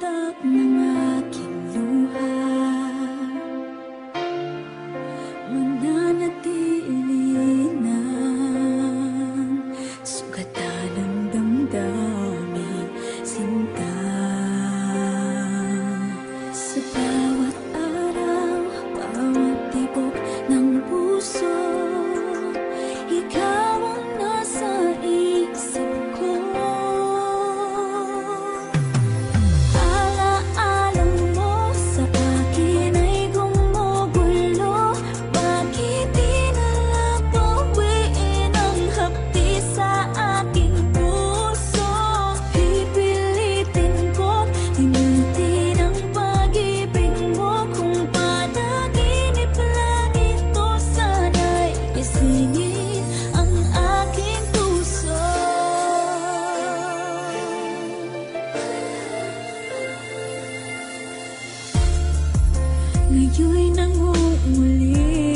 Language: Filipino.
utak ng luha. Mananatili ng sugatan ng damdamin Sinta. Sa bawat araw, bawat tibok ng puso Ngayon'y nangungulila